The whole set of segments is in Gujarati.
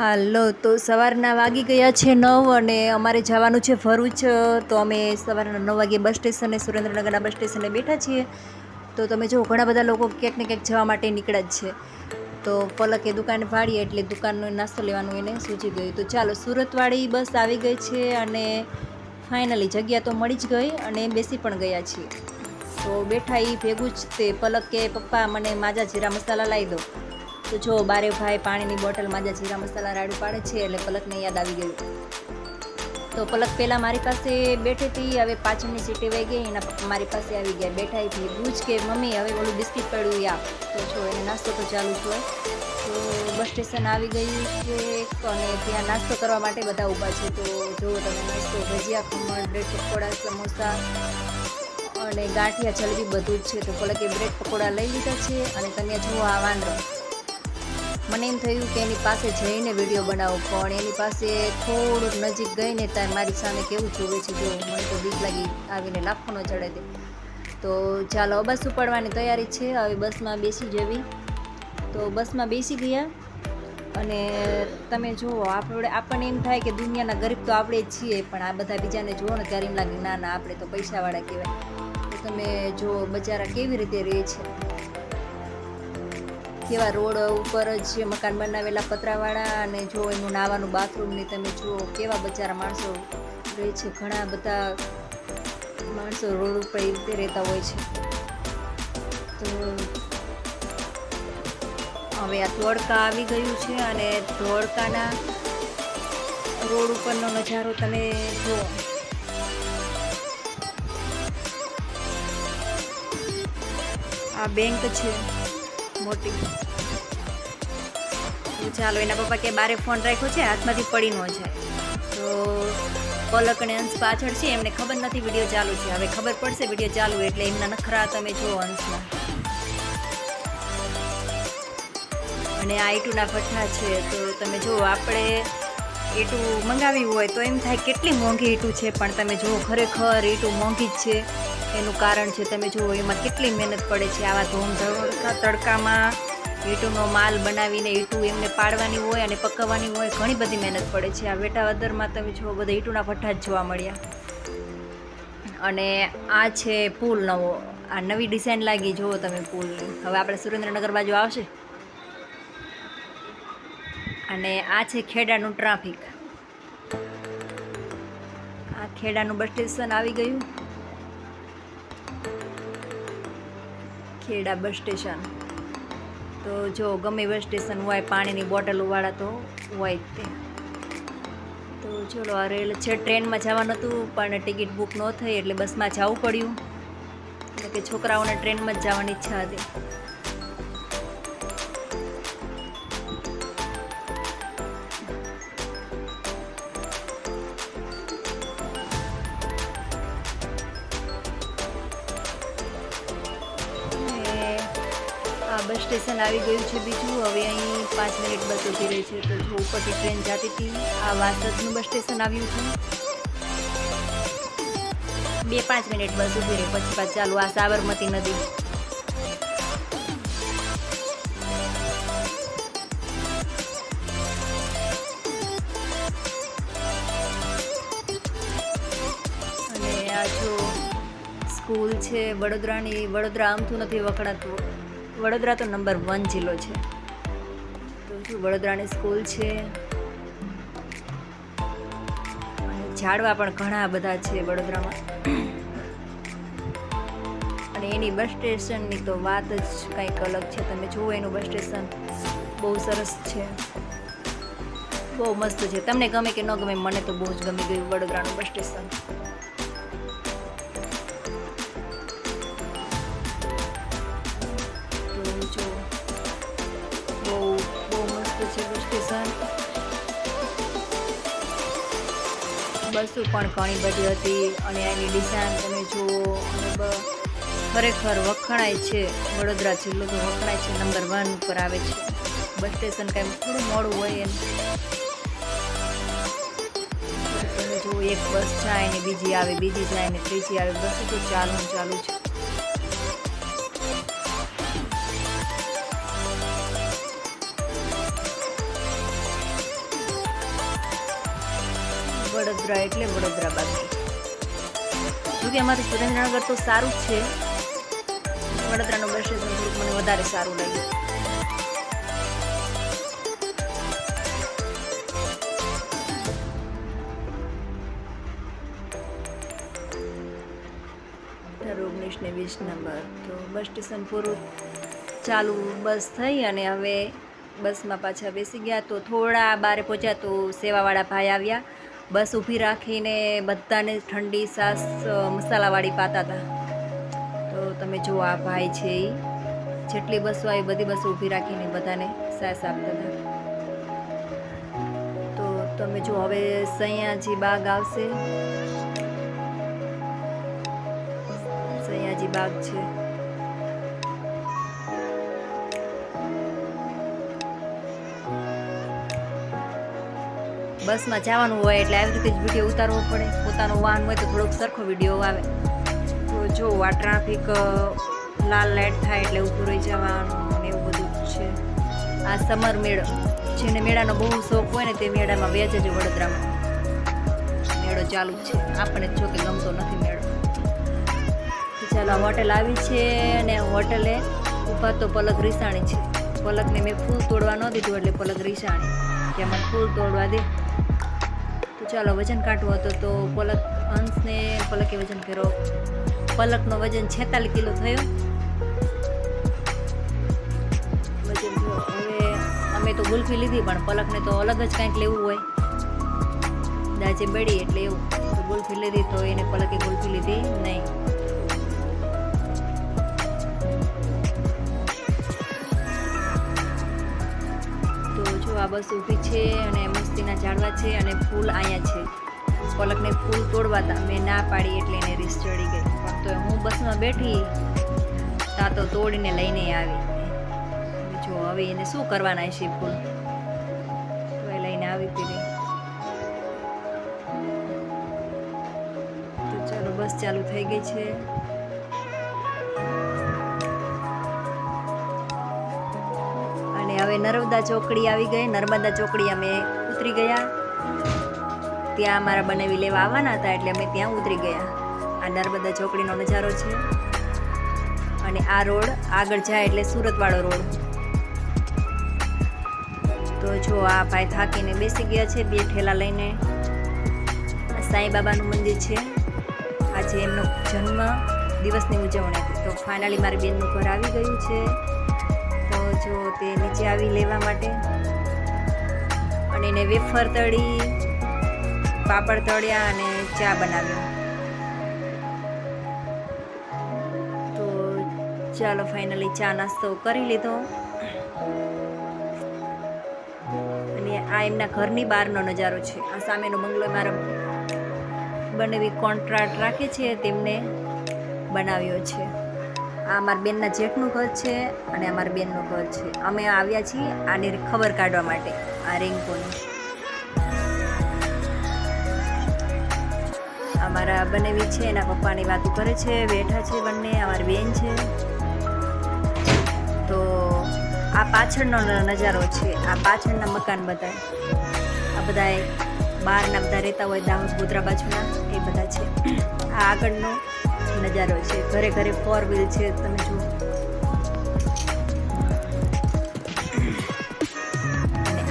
હાલો, તો સવારના વાગી ગયા છે નવ અને અમારે જવાનું છે ભરૂચ, તો અમે સવારના નવ વાગે બસ સ્ટેશને, સુરેન્દ્રનગરના બસ સ્ટેશને બેઠા છીએ. તો તમે જો ઘણા બધા લોકો ક્યાંક ને ક્યાંક જવા માટે નીકળ્યા જ છે. તો પલકે દુકાન ભાડી એટલે દુકાનનો નાસ્તો લેવાનું એને સૂચી ગયું. તો ચાલો, સુરતવાળી બસ આવી ગઈ છે અને ફાઇનલી જગ્યા તો મળી જ ગઈ અને બેસી પણ ગયા છીએ. તો બેઠા એ ભેગું જ તે પલક પપ્પા મને માજા જીરા મસાલા લાવી દો. તો જો બારે ભાઈ પાણીની બોટલ જે જીરા મસાલા રાડું પાડે છે એટલે પલકને યાદ આવી ગયું. તો પલક પહેલાં મારી પાસે બેઠી હતી, હવે પાછળની સીટી વહી ગઈ, એના મારી પાસે આવી ગયા. બેઠા હતી પૂછ કે મમ્મી, હવે ઓલું બિસ્કિટ પડ્યું યા. તો જો એને નાસ્તો તો ચાલુ જ તો બસ સ્ટેશન આવી ગયું છે અને ત્યાં નાસ્તો કરવા માટે બધા ઊભા છે. તો જુઓ તમે નાસ્તો, ભજીયા, ખમણ, બ્રેડ પકોડા, સમોસા અને ગાંઠિયા, જલેબી બધું જ છે. તો પલકે બ્રેડ પકોડા લઈ લીધા છે અને તમે જુઓ આ વાંદરો. મને એમ થયું કે એની પાસે જઈને વીડિયો બનાવો, પણ એની પાસે થોડુંક નજીક ગઈને ત્યાં મારી સામે કેવું જોવે છે, જો મને તો બીક લાગી આવીને લાખો ન ચડે તે તો ચાલો બસ ઉપાડવાની તૈયારી છે. હવે બસમાં બેસી જવી. તો બસમાં બેસી ગયા. અને તમે જુઓ, આપણે, આપણને એમ થાય કે દુનિયાના ગરીબ તો આપણે જ છીએ, પણ આ બધા બીજાને જુઓ ને ત્યારે એમ લાગે ના ના, આપણે તો પૈસાવાળા કહેવાય. તો તમે જુઓ, બચારા કેવી રીતે રહે છે. કેવા રોડ ઉપર જ મકાન બનાવેલા પતરાવાળા અને જો એનું નાવાનું બાથરૂમ ને તમે જુઓ કેવા બચારા માણસો રહે છે. ઘણા બધા માણસો રોડ ઉપર એ રીતે રહેતા હોય છે. તો હવે આ ધોળકા આવી ગયું છે અને ધોળકાના રોડ ઉપરનો નજારો તમે જુઓ. આ બેંક છે. મોટી. ચાલો, એના પપ્પા કે બારે ફોન રાખ્યો છે, હાથમાંથી પડી ન જાય. તો પલક અને અંશ પાછળ છે, એમને ખબર નથી વીડિયો ચાલુ છે. હવે ખબર પડશે વીડિયો ચાલુ એટલે એમના નખરા તમે જુઓ અંશના અને આ ઈટુના ભઠ્ઠા છે, તો તમે જુઓ, આપણે ઈટું મંગાવી હોય તો એમ થાય કેટલી મોંઘી ઈટું છે, પણ તમે જુઓ, ખરેખર ઈટું મોંઘી જ છે. એનું કારણ છે, તમે જુઓ, એમાં કેટલી મહેનત પડે છે આવા ધોમ તડકામાં ઈંટુનો માલ બનાવીને ઈંટું એમને પાડવાની હોય અને પકવવાની હોય, ઘણી બધી મહેનત પડે છે. આ વેટાવદરમાં તમે જુઓ, બધા ઈંટુના ભઠ્ઠા જ જોવા મળ્યા. અને આ છે પુલ નવો. આ નવી ડિઝાઇન લાગી, જુઓ તમે પુલની હવે આપણે સુરેન્દ્રનગર બાજુ આવશે. અને આ છે ખેડાનું ટ્રાફિક. આ ખેડાનું બસ સ્ટેશન આવી ગયું. Kheda bus station. તો જો ગમે બસ સ્ટેશન હોય, પાણીની બોટલ વાળા તો હોય જ તે. તો ચલો, આ રેલ છે, ટ્રેનમાં જવાનું હતું, પણ ટિકિટ બુક ન થઈ એટલે બસમાં જવું પડ્યું. એટલે કે છોકરાઓને ટ્રેનમાં જ જવાની ઈચ્છા હતી. આવી ગયું છે બીજું. હવે અહીં પાંચ મિનિટ બસ ઊભી રહી છે. તો જો ઉપરથી ટ્રેન જતી હતી, આ વાસદનું બસ સ્ટેશન આવ્યું છે બે પાંચ મિનિટ બસ ઊભી રહી. પછી પાછ ચાલુ આ સાબરમતી નદી. અને આ જો સ્કૂલ છે વડોદરાની, વડોદરા આમથું નથી વખણાતું. વડોદરા તો નંબર વન જિલ્લો છે. તો વડોદરાની સ્કૂલ છે. અને ઝાડવા પણ ઘણા બધા છે વડોદરામાં. અને એની બસ સ્ટેશનની તો વાત જ કંઈક અલગ છે. તમે જુઓ એનું બસ સ્ટેશન. બહુ સરસ છે. બહુ મસ્ત છે. તમને ગમે કે ન ગમે, મને તો બહુ જ ગમી ગયું વડોદરાનું બસ સ્ટેશન. બસ પણ ઘણી બધી હતી અને એની ડિઝાઇન તમે જુઓ ખરેખર વખણાય છે. વડોદરા જિલ્લો તો વખણાય છે. નંબર વન ઉપર આવે છે. બસ સ્ટેશન કાંઈ થોડું મોડું હોય એમ. તમે જુઓ, એક બસ જાય ને બીજી આવે, બીજી જાય ને ત્રીજી આવે. બસ તો ચાલુ ચાલુ છે. વડોદરા એટલે વડોદરા બાકી જોકે અમારું સુરેન્દ્રનગર તો સારું જ છે. વડોદરાનું બસ સ્ટેશન મને વધારે સારું લાગ્યું. ઓગણીસ ને વીસ નંબર. તો બસ સ્ટેશન પૂરું ચાલુ બસ થઈ અને હવે બસમાં પાછા બેસી ગયા. તો થોડા બારે પહોંચ્યા તો સેવાવાળા ભાઈ આવ્યા. બસ ઊભી રાખીને બધાને ઠંડી સાસ મસાલાવાળી પાતા હતા તો તમે જુઓ આ ભાઈ છે એ જેટલી બસો આવી બધી બસો ઊભી રાખીને બધાને સાસ આપતા હતા તો તમે જો હવે સૈયાજી બાગ આવશે. સૈયાજી બાગ છે. બસમાં જવાનું હોય એટલે આવી રીતે જ વીડિયો ઉતારવો પડે. પોતાનું વાહન હોય તો થોડોક સરખો વીડિયો આવે. તો જો, આ ટ્રાફિક લાલ લાઇટ થાય એટલે ઊભું રહી જવાનું ને એવું બધું છે. આ સમર મેળો, જેને મેળાનો બહુ શોખ હોય ને તે મેળામાં વેચે છે વડોદરામાં. મેળો ચાલુ છે. આપણને જો કે ગમતો નથી મેળો. ચાલો હોટેલ આવી છે અને હોટેલે ઊભા તો પલક રીસાણી છે. પલકને મેં ફૂલ તોડવા ન દીધું એટલે પલક રીસાણી. કે મને ફૂલ તોડવા દે. ચાલો વજન કાઢવું હતું તો પલક અંશને પલકે વજન કર્યો. પલકનો વજન છેતાલીસ કિલો થયો. વજન હવે અમે તો ગુલ્ફી લીધી, પણ પલકને તો અલગ જ કાંઈક લેવું હોય. દાજે બળી એટલે એવું. તો ગુલ્ફી લીધી તો એને પલકે ગુલ્ફી લીધી નહીં. તો જો આ બસ ઊભી છે અને મસ્તીના ઝાડવા છે અને ફૂલ અહીંયા છે. પલકને ફૂલ તોડવા હતા. મેં ના પાડી એટલે એને રીસ ચડી ગઈ. પણ તો હું બસમાં બેઠી, તા તો તોડીને લઈને આવી. જો હવે એને શું કરવાના છે ફૂલ? તો એ લઈને આવી પીધી તો ચાલો, બસ ચાલુ થઈ ગઈ છે. અને હવે નર્મદા ચોકડી આવી ગઈ. નર્મદા ચોકડી અમે ઉતરી ગયા. ત્યાં અમારા બનાવી લેવા આવવાના હતા એટલે અમે ત્યાં ઉતરી ગયા. આ નર્મદા ચોકડીનો નજારો છે. અને આ રોડ આગળ જાય એટલે સુરતવાળો રોડ. તો જો આ ભાઈ થાકીને બેસી ગયા છે બે ઠેલા લઈને. સાંઈ બાબાનું મંદિર છે. આજે એમનો જન્મ દિવસની ઉજવણી હતી. તો ફાઇનલી મારી બેનનું ઘર આવી ગયું છે. તો જો તે નીચે આવી લેવા માટે એને વેફર તળી, પાપડ તળ્યા અને ચા બનાવ્યો તો ચાલો ફાઇનલી ચા નાસ્તો કરી લીધો. અને આ એમના ઘરની બહારનો નજારો છે. આ સામેનો બંગલો મારા બનેવી કોન્ટ્રાક્ટ રાખે છે, તેમને બનાવ્યો છે. આ અમારા બેનના જેઠનું ઘર છે અને અમારા બેનનું ઘર છે. અમે આવ્યા છીએ આની ખબર કાઢવા માટે. આ રિંકોની અમારા બનેવી છે, એના પપ્પાની વાતો કરે છે, બેઠા છે બંને, અમારી બેન છે. તો આ પાછળનો નજારો છે, આ પાછળના મકાન બધા. આ બધા બહારના બધા રહેતા હોય, દાહોદ, ગોધરા બાજુના, એ બધા છે. આ આગળનો નજારો છે. ઘરે ઘરે ફોર વ્હીલ છે, તમે જુઓ.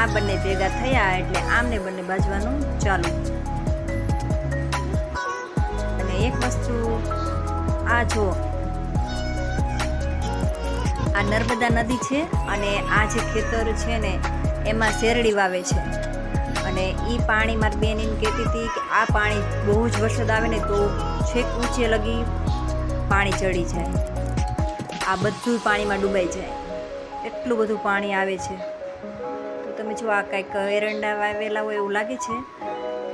આ બંને ભેગા થયા એટલે આમને બંને બાજવાનું ચાલુ. અને એક વસ્તુ, આ જો, આ નર્મદા નદી છે અને આ જે ખેતર છે ને, એમાં શેરડી વાવે છે. અને એ પાણી મારી બેન એમ કહેતી હતી કે આ પાણી બહુ જ વરસાદ આવે ને તો છેક ઊંચે લગી પાણી ચડી જાય. આ બધું પાણીમાં ડૂબાઈ જાય. એટલું બધું પાણી આવે છે. તમે જો આ કાંઈક એરંડા વાવેલા હોય એવું લાગે છે?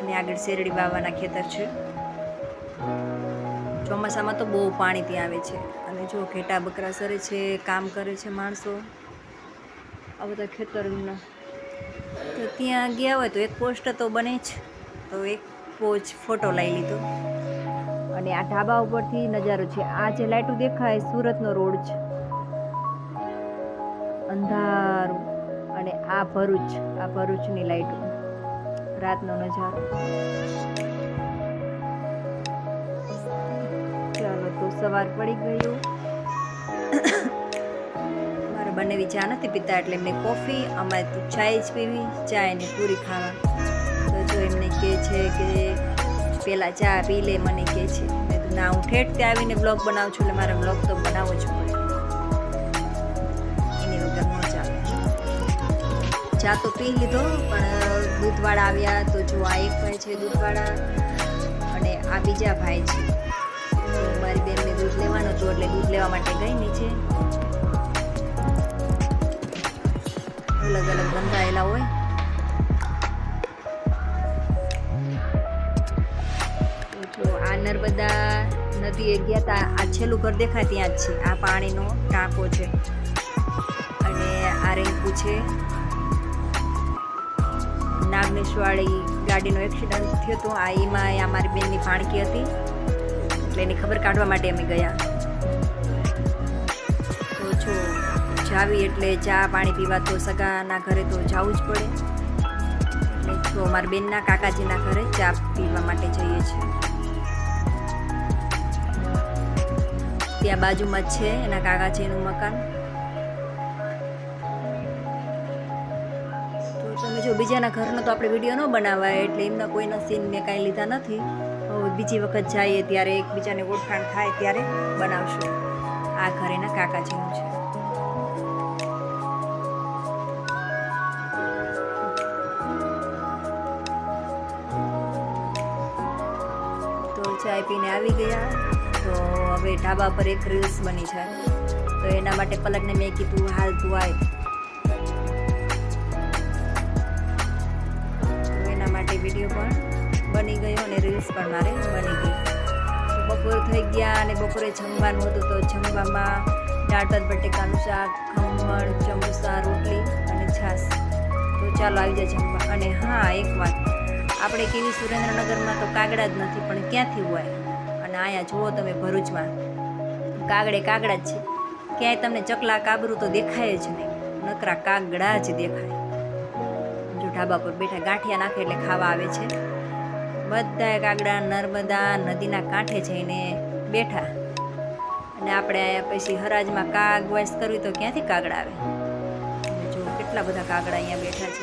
અને આગળ શેરડી વાવવાના ખેતર છે. ચોમાસામાં તો બહુ પાણી ત્યાં આવે છે. અને જો ઘેટા બકરા સરે છે, કામ કરે છે માણસો. આ બધા ખેતરના. તો ત્યાં ગયા હોય તો એક પોસ્ટ તો બને જ. તો એક પોચ ફોટો લઈ લીધો. અને આ ઢાબા ઉપરથી નજારો છે. આ જે લાઇટું દેખાય સુરતનો રોડ છે. અંધારું. આ ભરૂચ, આ ભરૂચની લાઈટો રાતનો નજારો. ચાલો તો સવાર પડી ગયું. મારે બંને ચા નથી પીતા એટલે એમને કોફી અમારે તો ચાય જ પીવી ચાય ને પૂરી ખાવા. તો જો એમને કહે છે કે પહેલાં ચા પી લે, મને કહે છે. ના, હું ઠેઠ ત્યાં આવીને બ્લોગ બનાવું છું, એટલે મારે બ્લોગ તો બનાવો જ ચા તો પી લીધો, પણ દૂધવાળા આવ્યા તો જો આ એક ભાઈ છે દૂધવાળા અને આ બીજા ભાઈ છે. તો મારી બેનને દૂધ લેવાનું હતું એટલે દૂધ લેવા માટે ગઈ નીચે અલગ અલગ બંધાયેલા હોય. જો આ નર્મદા નદીએ ગયા તા, આ છેલ્લું ઘર દેખાય ત્યાં જ છે, આ પાણીનો ટાંકો છે. અને આ રેન્કુ છે. નાગનેશવાળી ગાડીનો એક્સિડન્ટ થયો હતો. આ એમાં એ મારી બેનની ભાણકી હતી. એટલે એની ખબર કાઢવા માટે અમે ગયા. તો જો જાવી એટલે ચા, પાણી પીવા તો સગાના ઘરે તો જવું જ પડે. એટલે જો અમારા બેનના કાકાજીના ઘરે ચા પીવા માટે જઈએ છીએ. ત્યાં બાજુમાં જ છે એના કાકાજીનું મકાન. જો બીજાના ઘરનો તો આપણે વીડિયો ન બનાવાય, એટલે એમના કોઈના સીન મેં કાંઈ લીધા નથી. બીજી વખત જઈએ ત્યારે એકબીજાને ઓળખાણ થાય ત્યારે બનાવશું. આ ઘર એના કાકાજીનું છે. તો ચાય પીને આવી ગયા. તો હવે ઢાબા પર એક રીલ્સ બની છે તો એના માટે પલકને મેં કીધું, હાલ તું આય. ગયો પણ મારે બની ગઈ. બપોર થઈ ગયા અને બપોરે જમવાનું હતું તો જમવામાં દાળ બટેકાનું શાક, ખમણ ચમોસા રોટલી અને છાશ. તો ચાલો આવી જાય જમવા. અને હા, એક વાત. આપણે કેવી સુરેન્દ્રનગરમાં તો કાગડા જ નથી, પણ ક્યાંથી હોય? અને અહીંયા જુઓ તમે ભરૂચમાં. કાગડે કાગડા જ છે. ક્યાંય તમને ચકલા કાબરું તો દેખાય જ નહીં. નકરા કાગડા જ દેખાય. જો ઢાબા પર બેઠા ગાંઠિયા નાખે એટલે ખાવા આવે છે. બધા કાગડા નર્મદા નદીના કાંઠે જઈને બેઠા. અને આપણે પછી હરાજમાં કાગ વાસ કરવી તો ક્યાંથી કાગડા આવે? જો કેટલા બધા કાગડા અહીંયા બેઠા છે.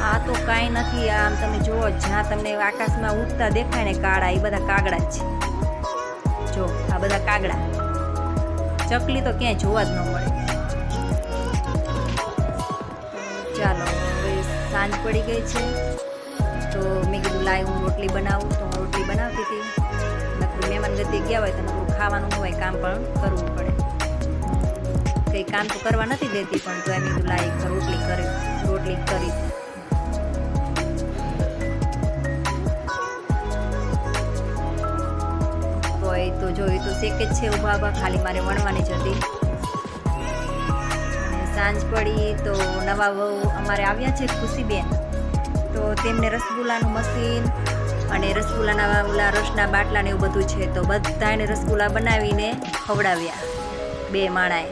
આ તો કાંઈ નથી, આમ તમે જુઓ, જ્યાં તમને આકાશમાં ઉડતા દેખાય ને કાળા, એ બધા કાગડા જ છે. જો આ બધા કાગડા. ચકલી તો ક્યાંય જોવા જ ન મળે. ચાલો, હવે સાંજ પડી ગઈ છે. તો મેં કીધું, લાય, હું રોટલી બનાવું. તો હું રોટલી બનાવતી હતી. નકરું મહેમાન ગતિ ગયા હોય તો નકરું ખાવાનું હોય, કામ પણ કરવું પડે. કંઈ કામ તો કરવા નથી દેતી, પણ તો એમ કીધું, લાય રોટલી કરી રોટલી કરી. હોય તો જોયું, તો શેક જ છે ઊભા ઊભા ખાલી મારે વણવાની જ હતી. સાંજ પડી તો નવા વહુ અમારે આવ્યા છે ખુશીબેન. તો તેમને રસગુલ્લાનું મશીન અને રસગુલ્લાના ઓલા રસના બાટલા ને એવું બધું છે, તો બધાને રસગુલ્લા બનાવીને ખવડાવ્યા બે માણાએ.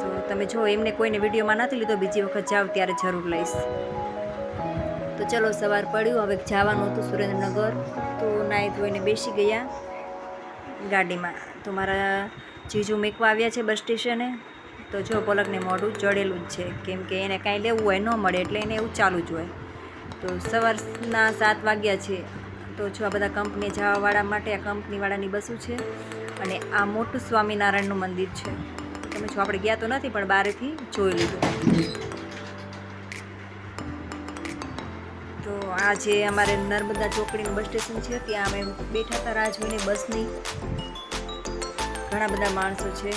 તો તમે જો, એમને કોઈને વિડીયોમાં નથી લીધો, બીજી વખત જાઓ ત્યારે જરૂર લઈશ. તો ચલો, સવાર પડ્યું, હવે જવાનું હતું સુરેન્દ્રનગર. તો નાહી ધોઈને બેસી ગયા ગાડીમાં. તો મારા જીજુ મેકવા આવ્યા છે બસ સ્ટેશને. તો જો પલકને મોઢું ચડેલું જ છે. કેમ કે એને કાંઈ લેવું હોય ન મળે એટલે એને એવું ચાલુ જ હોય. તો સવારના સાત વાગ્યા છે. તો જો આ બધા કંપની જવાવાળા માટે આ કંપનીવાળાની બસો છે અને આ મોટું સ્વામિનારાયણનું મંદિર છે. તમે જો આપણે ગયા તો નથી, પણ બહારથી જોઈ લીધું. તો આ જે અમારે નર્મદા ચોકડીનું બસ સ્ટેશન છે, ત્યાં અમે બેઠા હતા રાહ જોઈને બસની. ઘણા બધા માણસો છે.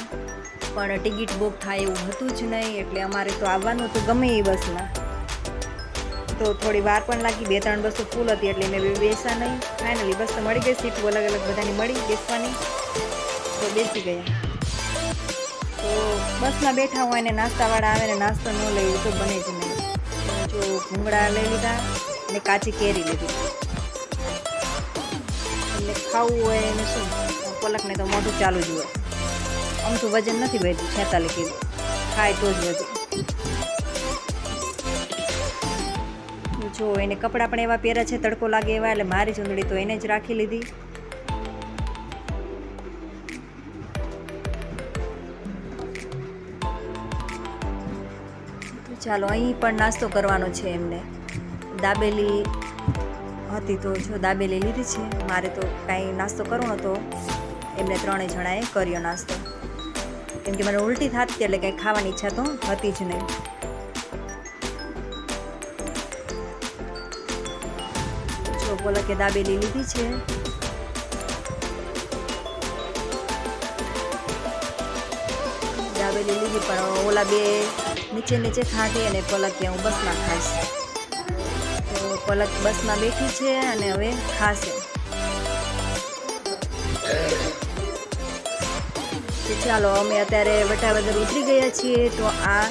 પણ ટિકિટ બુક થાય એવું હતું જ નહીં, એટલે અમારે તો આવવાનું હતું ગમે એ બસમાં. તો થોડી વાર પણ લાગી, બે ત્રણ બસો ફૂલ હતી, એટલે મેં બેસા નહીં. ફાઇનલી બસ તો મળી ગઈ, સીટ અલગ અલગ બધાની મળી, બેસવાની. તો બેસી ગયા. તો બસમાં બેઠા હોય ને નાસ્તાવાળા આવે ને નાસ્તો ન લઈ તો બને જ નહીં. જો ભૂંગળા લઈ લીધા અને કાચી કેરી લીધી. એટલે ખાવું હોય એને શું? પલકને તો મોઢું ચાલુ જ હોય. આમ તો વજન નથી વધ્યું, છેતાલીસ કિલો. ખાય તો જ વધુ જો, એને કપડાં પણ એવા પહેર્યા છે, તડકો લાગે એવા, એટલે મારી ચૂંદડી તો એને જ રાખી લીધી. ચાલો, અહીં પણ નાસ્તો કરવાનો છે એમને. દાબેલી હતી તો જો દાબેલી લીધી છે. મારે તો કાંઈ નાસ્તો કરવો નહોતો એમને ત્રણેય જણાએ કર્યો નાસ્તો. કેમ કે મને ઉલટી થતી એટલે કંઈ ખાવાની ઈચ્છા તો હતી જ નહીં. જો પોલકે દાબેલી લીધી છે. દાબેલી લીધી પણ ઓલા બે નીચે નીચે ખાધી અને પલક હું બસમાં ખાઈશ. તો પલક બસમાં બેઠી છે અને હવે ખાશે. તો ચાલો અમે અત્યારે વટાવદર ઉતરી ગયા છીએ તો આ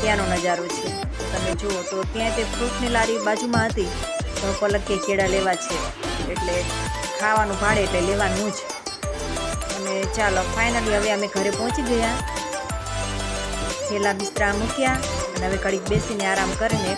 ત્યાંનો નજારો છે. તમે જુઓ તો ત્યાં તે ફ્રૂટની લારી બાજુમાં હતી. તો પલક કે કેળા લેવા છે. એટલે ખાવાનું ભાડે એટલે લેવાનું જ. અને ચાલો ફાઇનલી હવે અમે ઘરે પહોંચી ગયા. છેલ્લા બિસ્તરા મૂક્યા અને હવે ઘડીક બેસીને આરામ કરીને